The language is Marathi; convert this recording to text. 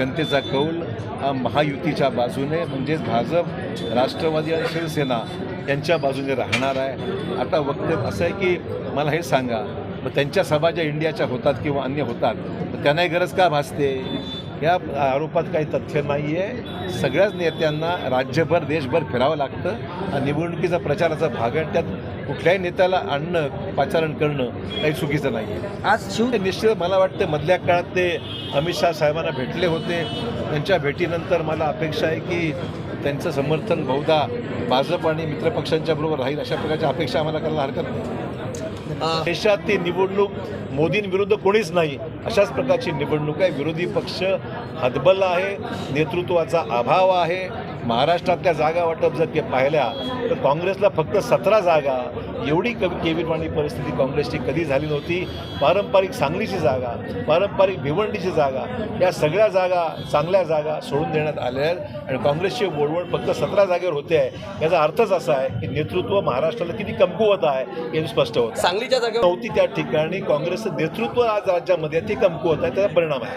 जनतेचा कौल हा महायुतीच्या बाजूने म्हणजेच भाजप राष्ट्रवादी आणि शिवसेना यांच्या बाजूने राहणार आहे. आता वक्तव्य असं आहे की मला हे सांगा मग त्यांच्या सभा ज्या इंडियाच्या होतात किंवा अन्य होतात तर त्यांनाही गरज का भासते? या आरोपात काही तथ्य नाही आहे सगळ्याच नेत्यांना राज्यभर देशभर फिरावं लागतं हा निवडणुकीचा प्रचाराचा भाग आहे. त्यात कुठल्याही नेत्याला आणणं पाचारण करणं काही चुकीचं नाही आहे आज शिव निश्चित मला वाटतं मधल्या काळात ते अमित शहा साहेबांना भेटले होते. त्यांच्या भेटीनंतर मला अपेक्षा आहे की त्यांचं समर्थन बहुधा भाजप आणि मित्रपक्षांच्या बरोबर राहील. अशा प्रकारच्या अपेक्षा आम्हाला करायला हरकत नाही. देशात ती निवडणूक मोदींविरुद्ध कोणीच नाही अशाच प्रकारची निवडणूक आहे. विरोधी पक्ष हतबल आहे नेतृत्वाचा अभाव आहे. महाराष्ट्रातल्या जागा वाटप जर के पाहिल्या तर काँग्रेसला फक्त सतरा जागा एवढी कमी केविलवाणी परिस्थिती काँग्रेसची कधी झाली नव्हती. पारंपरिक सांगलीची जागा पारंपरिक भिवंडीची जागा या सगळ्या जागा चांगल्या जागा सोडून देण्यात आल्या आहेत. आणि काँग्रेसची बोडवड फक्त सतरा जागेवर होते आहे. याचा अर्थच असा आहे की नेतृत्व महाराष्ट्राला किती कमकुवत आहे हे स्पष्ट होतं सांगलीच्या जागेवर नव्हती त्या ठिकाणी काँग्रेसचं नेतृत्व आज राज्यामध्ये ते कमकुवत आहे. त्याचा परिणाम आहे.